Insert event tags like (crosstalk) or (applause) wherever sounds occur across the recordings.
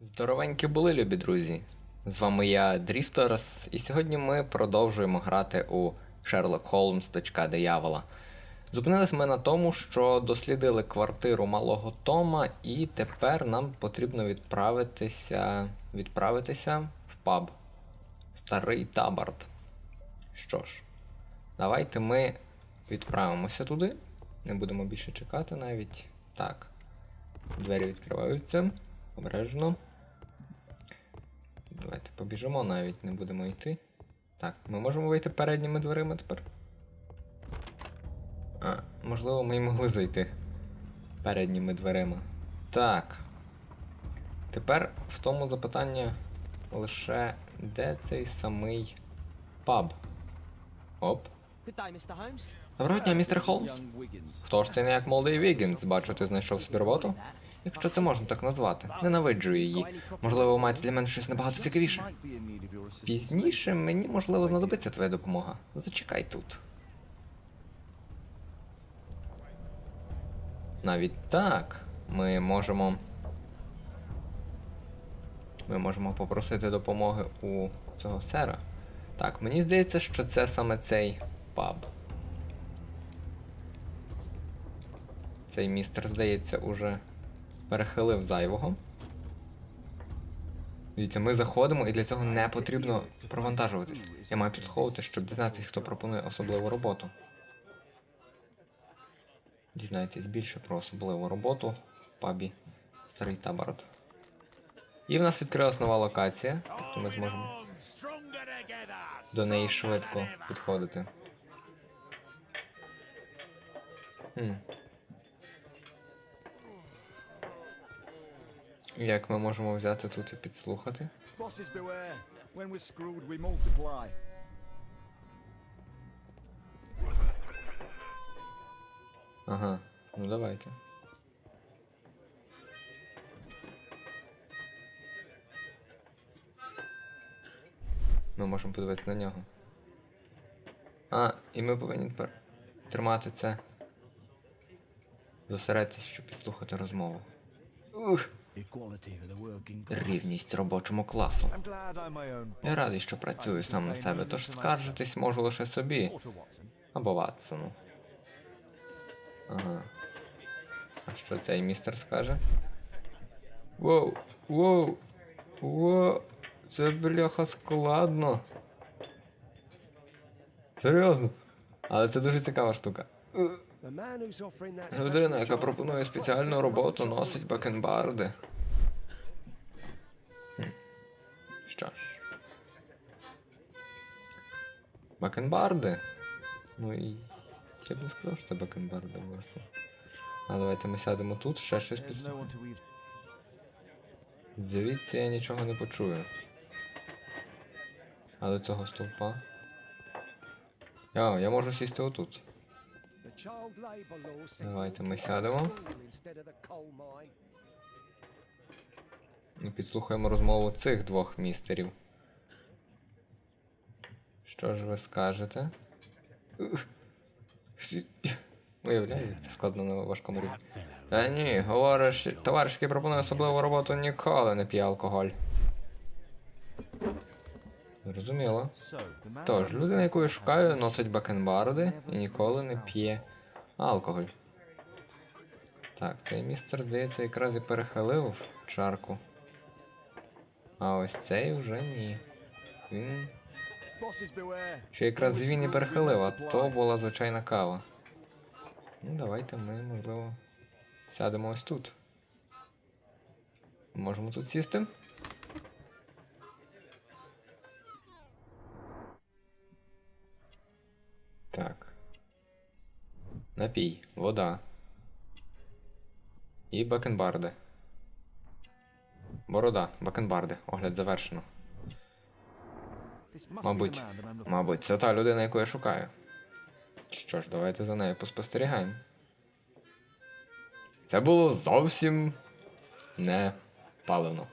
Здоровенькі були, любі друзі! З вами я, Дріфтерс, і сьогодні ми продовжуємо грати у Sherlock Holmes. Дочка диявола. Зупинились ми на тому, що дослідили квартиру малого Тома, і тепер нам потрібно відправитися. відправитися в паб. Старий Табард. Що ж, давайте ми відправимося туди. Не будемо більше чекати навіть. Так. Двері відкриваються. Обережно. Давайте побіжимо навіть, не будемо йти. Так, ми можемо вийти передніми дверима тепер. А, можливо, ми й могли зайти передніми дверима. Так. Тепер в тому запитання лише де цей самий паб? Оп. Доброго дня, містер Холмс. Хто ж це не як молодий Вігінс? Бачу, ти знайшов собі роботу? Якщо це можна так назвати. Ненавиджу її. Можливо, ви маєте для мене щось набагато цікавіше. Пізніше мені можливо знадобиться твоя допомога. Зачекай тут. Навіть так, ми можемо. Ми можемо попросити допомоги у цього сера. Так, мені здається, що це саме цей паб. Цей містер, здається, уже перехилив зайвого. Дивіться, ми заходимо і для цього не потрібно провантажуватись. Я маю підходити, щоб дізнатися, хто пропонує особливу роботу. Дізнайтесь більше про особливу роботу в пабі Старий Табород. І в нас відкрилась нова локація, тобто ми зможемо до неї швидко підходити. Хм. Як ми можемо взяти тут і підслухати? Bosses beware. When we're screwed, we multiply. Ага, ну давайте. Ми можемо подивитися на нього. А, і ми повинні тепер тримати це. Зосередитись, щоб підслухати розмову. Ух, Рівність робочому класу. Я радий, що працюю сам на себе, тож скаржитись можу лише собі або Ватсону. Ага. А що цей містер скаже? Воу, воу, воу, це бляха складно. Серйозно. Але це дуже цікава штука. Людина, яка пропонує спеціальну роботу, носить бакенбарди. Що ж. Бакенбарди? Ну і. Я б не сказав, що це бакенбарди, власне. А давайте ми сядемо тут, ще щось під... Звідси я нічого не почую. А до цього стовпа. О, я можу сісти отут. Давайте ми сядемо. І підслухаємо розмову цих двох містерів. Що ж ви скажете? Всі- це складно на важкому рівні. Та ні, говориш, товариш, який пропонує особливу роботу, ніколи не п'є алкоголь. Зрозуміло. Тож, людина, яку я шукаю, носить бакенбарди і ніколи не п'є алкоголь. Так, цей містер, здається, якраз і перехилив чарку. А ось цей вже ні. Він. Ще якраз він і перехилив, а то була звичайна кава. Ну, давайте ми, можливо, сядемо ось тут. Можемо тут сісти? Напій, вода. І бакенбарди. Борода, бакенбарди. Огляд завершено. Мабуть, мабуть, це та людина, яку я шукаю. Що ж, давайте за нею поспостерігаємо. Це було зовсім не паливно.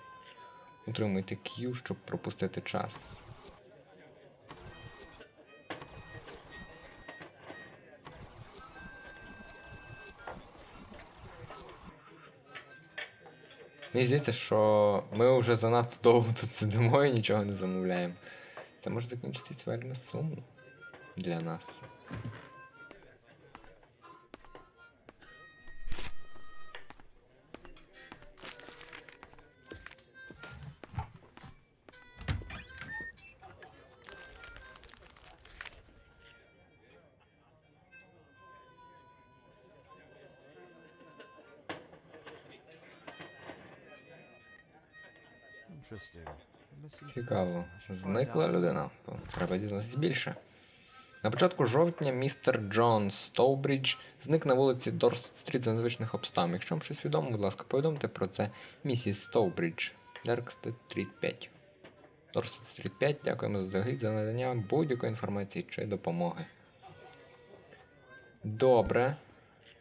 Утримуйте Q, щоб пропустити час. Мені здається, що ми вже занадто довго тут сидимо і нічого не замовляємо. Це може закінчитись вельми сумно для нас. Find Зникла людина. Треба дізнатися більше. На початку жовтня містер Джон Стоубрідж зник на вулиці Дорсет Стріт за незвичних обставин. Якщо вам щось відомо, будь ласка, повідомте про це місіс Стоубрідж. Деркстед Стріт 5. Дорсет Стріт 5. Дякуємо заздалегідь за надання будь-якої інформації чи допомоги. Добре.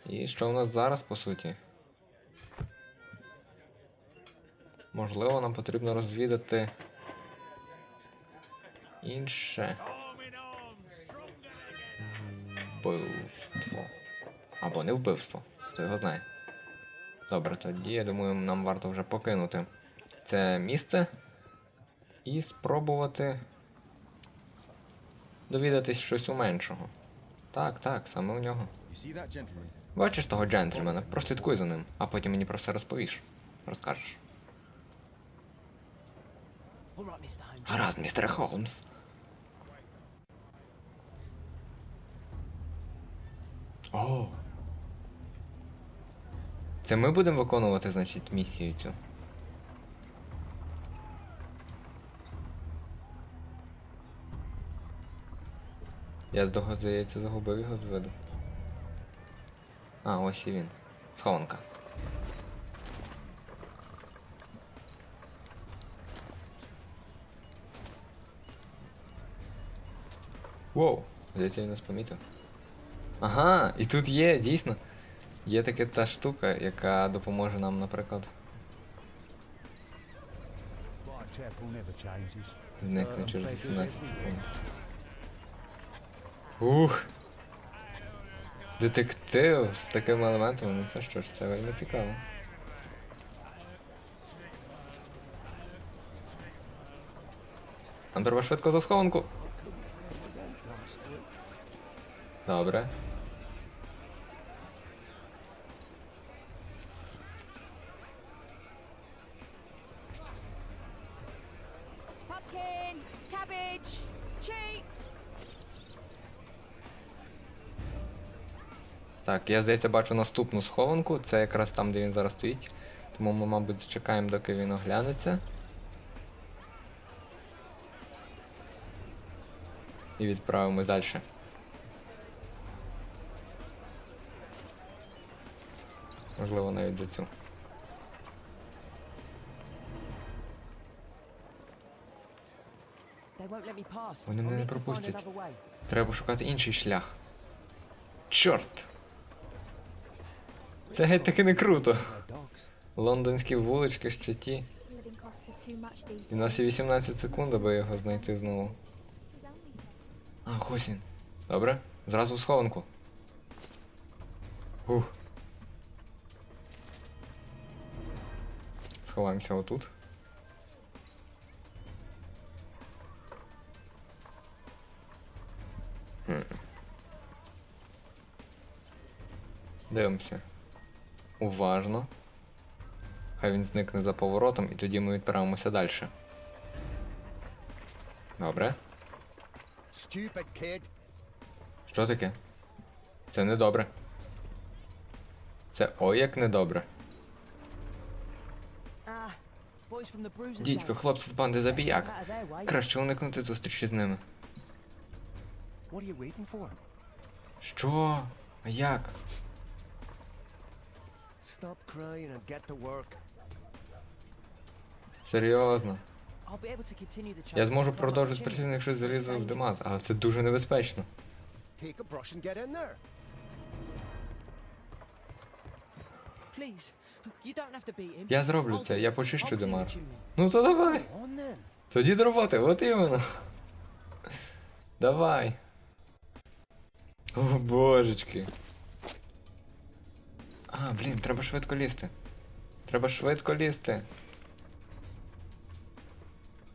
І що в нас зараз, по суті? Можливо, нам потрібно розвідати інше вбивство. Або не вбивство. Хто його знає. Добре, тоді я думаю, нам варто вже покинути це місце і спробувати довідатись щось у меншого. Так, так, саме у нього. Бачиш того джентльмена, прослідкуй за ним, а потім мені про все розповіш. Розкажеш. Гаразд, містер Холмс. О. Це ми будемо виконувати, значить, місію цю. Я здого, здається, загубив його з виду. А, ось і він. Схованка. Воу, здається, він нас помітив. Ага, і тут є, дійсно. Є така та штука, яка допоможе нам, наприклад, зникне через 18 секунд. Ух! Детектив з такими елементами, ну це що ж, це вельми цікаво. Нам треба швидко за схованку. Добре. Pumpkin, cabbage, cheap. Так, я здається бачу наступну схованку. Це якраз там, де він зараз стоїть. Тому ми, мабуть, зачекаємо, доки він оглянеться. І відправимось далі. Можливо, навіть за цю. Вони мене не пропустять. Треба шукати інший шлях. Чорт! Це геть таки не круто. Лондонські вулички ще ті. І нас є 18 секунд, аби його знайти знову. А, ось він. Добре, зразу в схованку. Ух. Сховаємося отут. Хм. Дивимося. Уважно. Хай він зникне за поворотом, і тоді ми відправимося далі. Добре. Що таке? Це недобре. Це ой як недобре. Дідько, хлопці з банди забіяк. Краще уникнути зустрічі з ними. Що? А як? Серйозно. Я зможу продовжити працювати, якщо залізу в Демаз, але це дуже небезпечно. Я зроблю це, я почищу Демар. Ну то давай. Тоді до роботи, от іменно. Давай. О, божечки. А, блін, треба швидко лізти. Треба швидко лізти.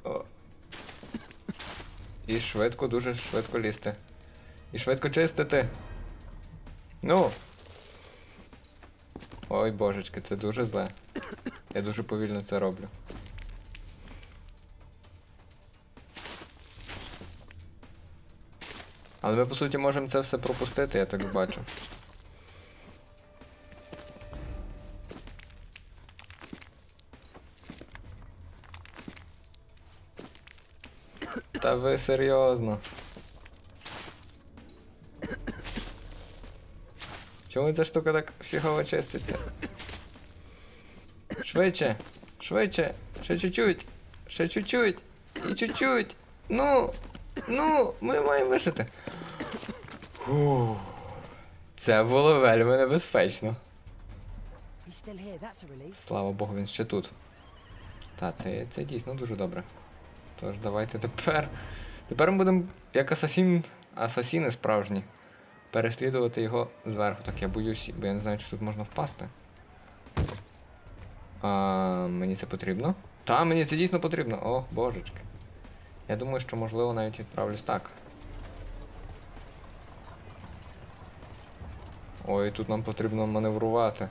О. І швидко, дуже швидко лізти. І швидко чистити. Ну. Ой, божечки, це дуже зле. Я дуже повільно це роблю. Але ми по суті можемо це все пропустити, я так бачу. Та ви серйозно. Чому ця штука так фігово чиститься? Швидше, швидше, ще чуть-чуть, ще чуть-чуть, і чуть-чуть. Ну, ну, ми маємо вижити. Фух. Це було вельми небезпечно. Слава Богу, він ще тут. Та, це, це дійсно дуже добре. Тож давайте тепер. Тепер ми будемо як асасін. Асасіни справжні. Переслідувати його зверху. Так, я боюсь, бо я не знаю, чи тут можна впасти. А, мені це потрібно? Та, мені це дійсно потрібно. О, божечки. Я думаю, що можливо навіть відправлюсь так. Ой, тут нам потрібно маневрувати.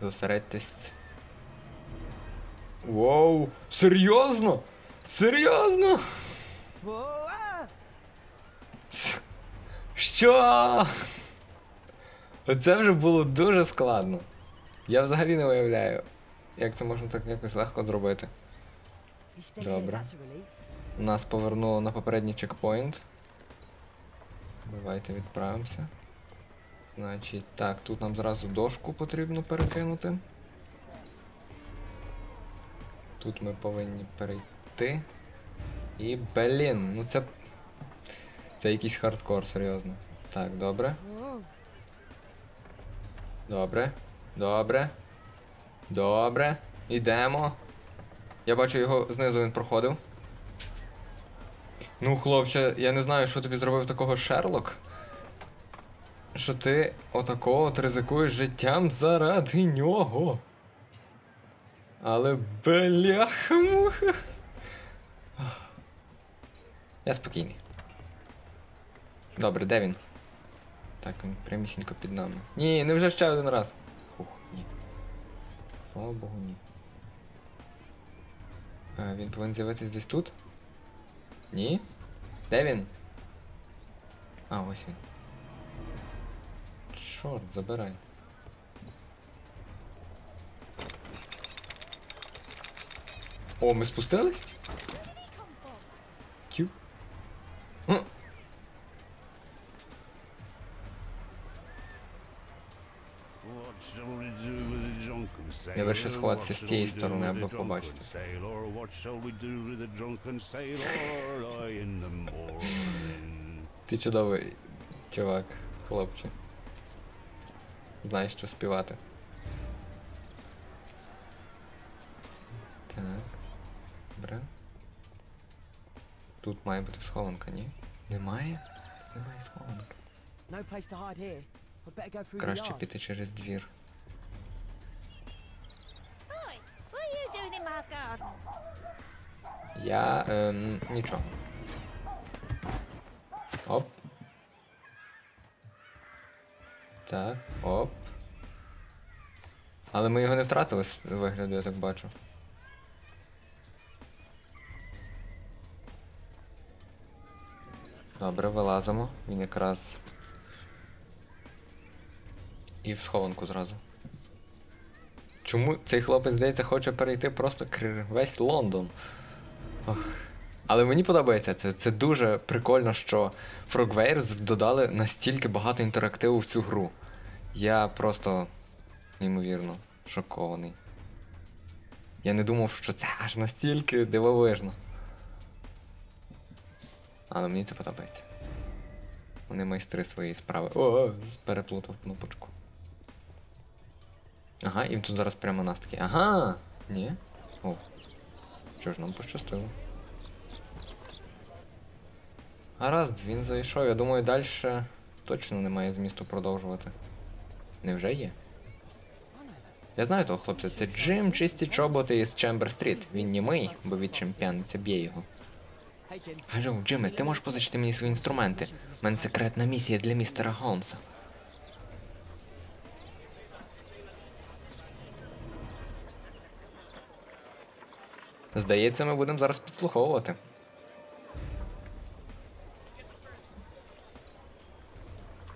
Зосередьтесь. Воу! Серйозно? Серйозно? Що? Оце вже було дуже складно. Я взагалі не уявляю, як це можна так якось легко зробити. Добре. Нас повернуло на попередній чекпоінт. Давайте відправимося. Значить, так, тут нам зразу дошку потрібно перекинути. Тут ми повинні перейти. І блін, ну це. Це якийсь хардкор, серйозно. Так, добре. Добре. Добре. Добре. Ідемо. Я бачу його знизу він проходив. Ну, хлопче, я не знаю, що тобі зробив такого Шерлок. Що ти отако от ризикуєш життям заради нього. Але бляха-муха. Я спокійний. Добре, де він? Так, він прямісінько під нами. Ні, не вже ще один раз. Фух, ні. Слава Богу, ні. А, він повинен з'явитись десь тут? Ні? Де він? А, ось він. Чорт, забирай. О, ми спустились? Тю. Я вирішив сховатися з цієї сторони, аби побачити. Ти чудовий чувак, хлопче. Знаєш, що співати. Так. Добре. Тут має бути схованка, ні? Немає? Немає схованки. Краще піти через двір. Я. Ем, нічого. Оп. Так, оп. Але ми його не втратили з вигляду, я так бачу. Добре, вилазимо. Він якраз. І в схованку зразу. Чому цей хлопець, здається, хоче перейти просто весь Лондон? Ох. Але мені подобається це. Це дуже прикольно, що Frogwares додали настільки багато інтерактиву в цю гру. Я просто неймовірно шокований. Я не думав, що це аж настільки дивовижно. Але мені це подобається. Вони майстри своєї справи. О, переплутав кнопочку. Ага, і тут зараз прямо нас такі. Ага! Ні? О. Що ж нам пощастило. Гаразд, він зайшов. Я думаю, далі точно немає змісту продовжувати. Невже є? Я знаю того хлопця, це Джим чисті чоботи із Чембер Стріт. Він німий, бо від чемпіонця б'є його. Алло, Джиме, ти можеш позичити мені свої інструменти? У мене секретна місія для містера Голмса. Здається, ми будемо зараз підслуховувати.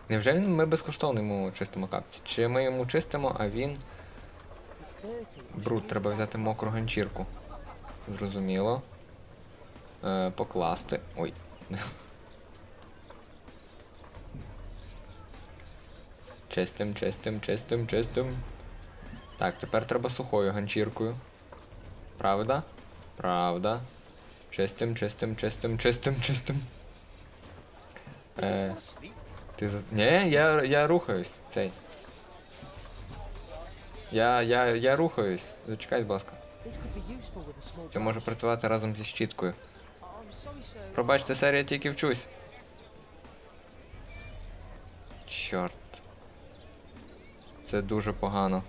Невже він ми безкоштовно йому чистимо капці? Чи ми йому чистимо, а він. Бруд, треба взяти мокру ганчірку. Зрозуміло. Е, покласти. Ой. Чистим, чистим, чистим, чистим. Так, тепер треба сухою ганчіркою. Правда? Правда. Чистим, чистим, чистим, чистим, чистим. Е, ти за... Ні, я, я рухаюсь. Цей. Я, я, я рухаюсь. Зачекай, будь ласка. Це може працювати разом зі щіткою. Sir. Пробачте, сер, я тільки вчусь. Чорт. Це дуже погано.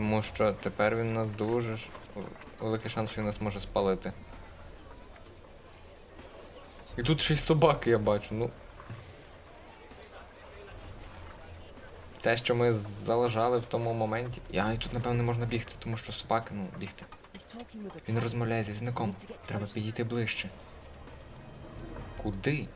Тому що тепер він нас дуже великий шанс, що він нас може спалити. І тут ще й собаки я бачу, ну. Те, що ми залежали в тому моменті. Я і тут, напевно, можна бігти, тому що собаки, ну, бігти. Він розмовляє зі візником. Треба підійти ближче. Куди?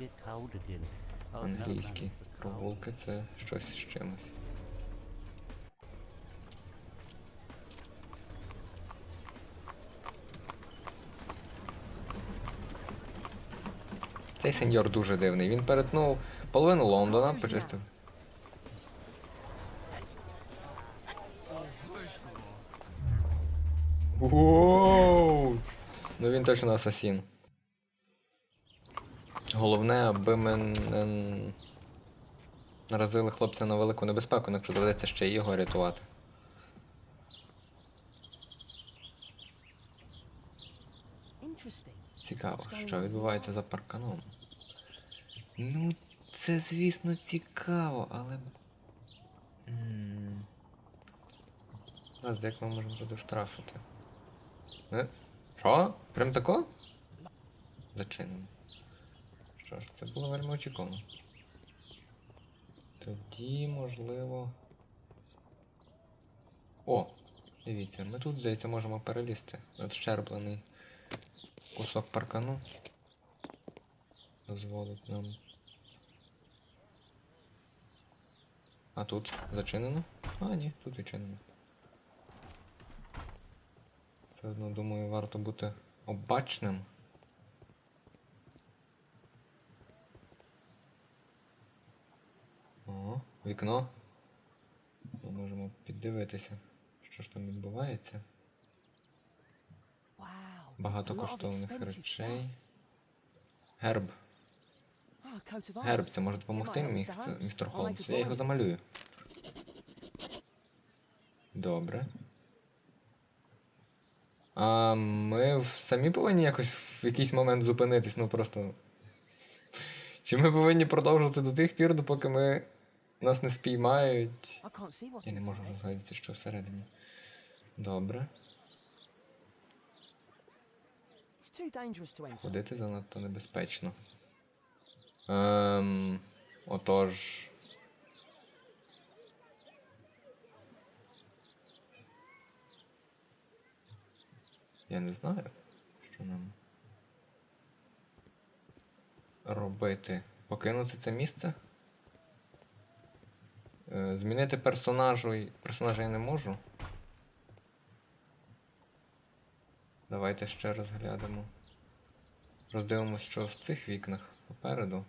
Get cold again. Oh, no, Англійські прогулки це щось з чимось. Цей сеньор дуже дивний. Він перетнув половину Лондона, почистив. Воу! Ну він точно асасін. Головне, аби ми не наразили хлопця на велику небезпеку, якщо доведеться ще й його рятувати. Цікаво, що відбувається за парканом. Ну, це, звісно, цікаво, але. М. Раз, як ми можемо туди втрафити? Е? Що? Прям тако? Зачинено. Що ж, це було вельми очікувано. Тоді, можливо. О! Дивіться, ми тут, здається, можемо перелізти. Надщерблений кусок паркану. Дозволить нам. А тут зачинено? А, ні, тут відчинено. Все одно, думаю, варто бути обачним. О, вікно. Ми можемо піддивитися, що ж там відбувається. Багато коштовних речей. Герб. Герб, це може допомогти містер Холмс. Я його замалюю. Добре. А ми самі повинні якось в якийсь момент зупинитись, ну просто. Чи ми повинні продовжувати до тих пір, допоки ми нас не спіймають. Я не можу розглядіти, що всередині. Добре. Ходити занадто небезпечно. Ем, отож. Я не знаю, що нам робити. Покинути це місце? Е, Змінити персонажу. Персонажа я не можу. Давайте ще розглянемо. Роздивимось, що в цих вікнах попереду.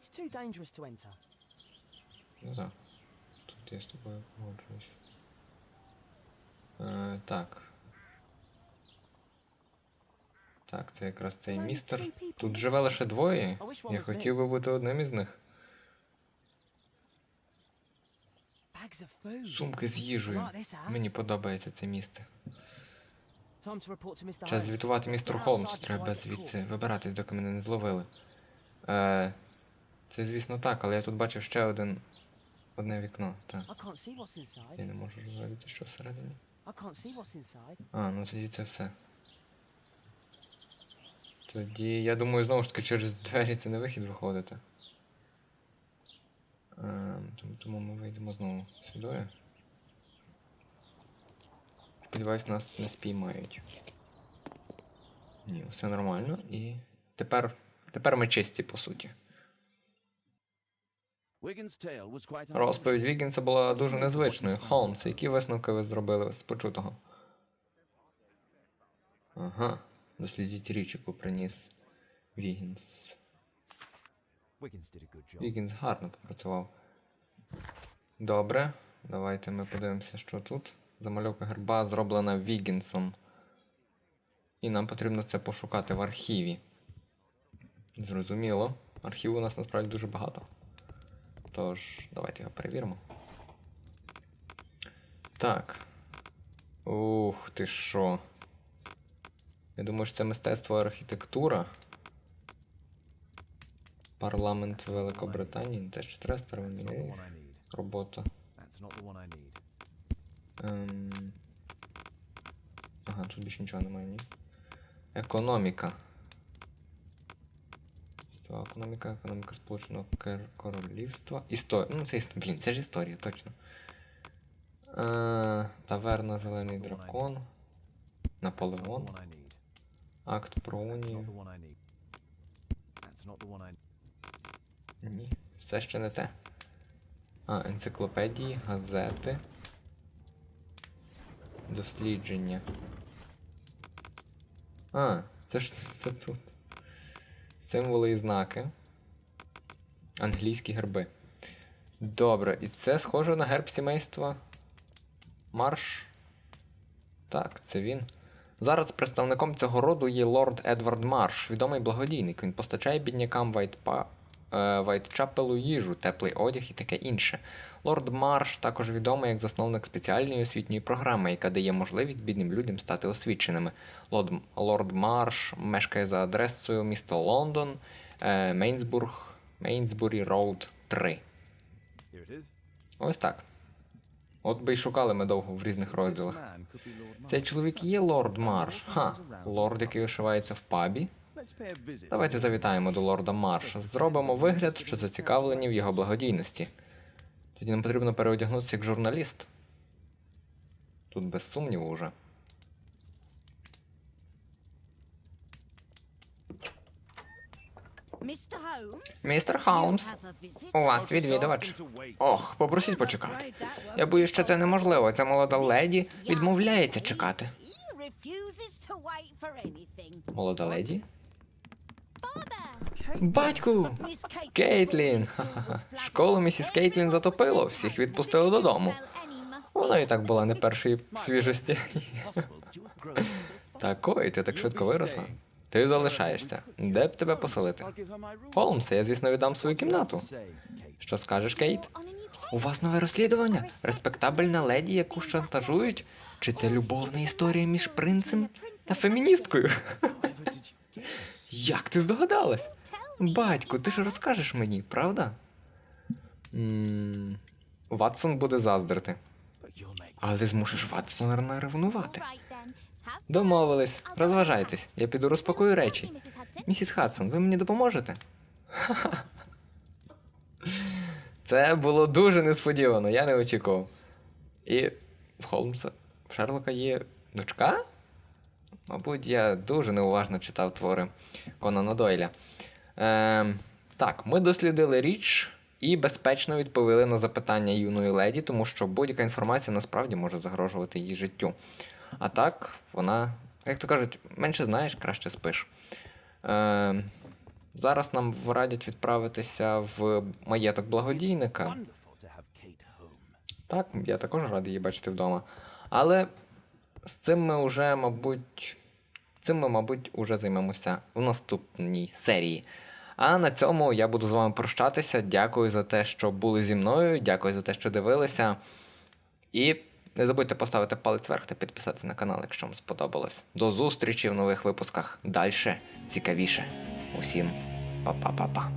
It's too dangerous to enter. Ну так. Я з тобою погоджуюсь. Е, так. Так, це якраз цей містер. Тут живе лише двоє. Я хотів би бути одним із них. Сумки з їжею. Мені подобається це місце. Час звітувати містеру Холмсу. Треба звідси вибиратись, доки мене не зловили. Е, це, звісно, так, але я тут бачив ще один. Одне вікно. Так. Я не можу розглядіти, що всередині. А, ну тоді це все. Тоді, я думаю, знову ж таки через двері це не вихід виходити. Ем, тому, тому ми вийдемо знову сюди. Сподіваюсь, нас не спіймають. Ні, все нормально. І тепер, тепер ми чисті, по суті. Розповідь Вігінса була дуже незвичною. Холмс, які висновки ви зробили з почутого? Ага. Дослідіть річ, яку приніс Вігінс. Вігінс гарно попрацював. Добре. Давайте ми подивимося, що тут. Замальовка герба зроблена Вігінсом. І нам потрібно це пошукати в архіві. Зрозуміло. Архіву у нас насправді дуже багато. Тож, давайте його перевіримо. Так. Ух ти що. Я думаю, що це мистецтво архітектура. Парламент Великобританії. Те, що треба старовинні робота. Ем... Ага, тут більше нічого немає, ні. Економіка. Світова економіка, економіка Сполученого Королівства. Історія. Ну, це Блін, це ж історія, точно. Е, таверна Зелений дракон. Наполеон. Акт про унію. Ні, все ще не те. А, енциклопедії, газети. Дослідження. А, це ж це тут. Символи і знаки. Англійські герби. Добре, і це схоже на герб сімейства. Марш. Так, це він. Зараз представником цього роду є лорд Едвард Марш, відомий благодійник. Він постачає біднякам Вайтпа... е, Вайтчапелу їжу, теплий одяг і таке інше. Лорд Марш також відомий як засновник спеціальної освітньої програми, яка дає можливість бідним людям стати освіченими. Лорд, Лорд Марш мешкає за адресою місто Лондон, е, Мейнсбург, Мейнсбурі Роуд 3. Ось так. От би й шукали ми довго в різних розділах. Цей чоловік є лорд Марш. Ха, лорд, який ошивається в пабі. Давайте завітаємо до лорда Марша. Зробимо вигляд, що зацікавлені в його благодійності. Тоді нам потрібно переодягнутися як журналіст. Тут без сумніву уже. Містер Хаумс, у вас відвідувач. Ох, попросіть почекати. Я боюсь, що це неможливо. Ця молода леді відмовляється чекати. Молода леді? Батьку! Кейтлін! (laughs) Школу місіс Кейтлін затопило, всіх відпустили додому. Вона і так була не першої свіжості. (laughs) Такої, ти так швидко виросла. Ти залишаєшся. Де б тебе поселити? Холмсе, я, звісно, віддам свою кімнату. Що скажеш, Кейт? У вас нове розслідування? Респектабельна леді, яку шантажують? Чи це любовна історія між принцем та феміністкою? (laughs) Як ти здогадалась? Батьку, ти ж розкажеш мені, правда? Ватсон буде заздрити. Але ти змусиш Ватсона ревнувати. Домовились, розважайтесь. Я піду розпакую речі. Місіс Хадсон, ви мені допоможете? (laughs) Це було дуже несподівано, я не очікував. І в Холмса, в Шерлока є дочка? Мабуть, я дуже неуважно читав твори Конана Дойля. Ем, так, ми дослідили річ і безпечно відповіли на запитання юної леді, тому що будь-яка інформація насправді може загрожувати її життю. А так, вона, як то кажуть, менше знаєш, краще спиш. Ем, зараз нам радять відправитися в маєток благодійника. Так, я також радий її бачити вдома. Але з цим ми вже, мабуть. Цим ми, мабуть, уже займемося в наступній серії. А на цьому я буду з вами прощатися. Дякую за те, що були зі мною. Дякую за те, що дивилися. І не забудьте поставити палець вверх та підписатися на канал, якщо вам сподобалось. До зустрічі в нових випусках. Дальше цікавіше. Усім па-па-па-па.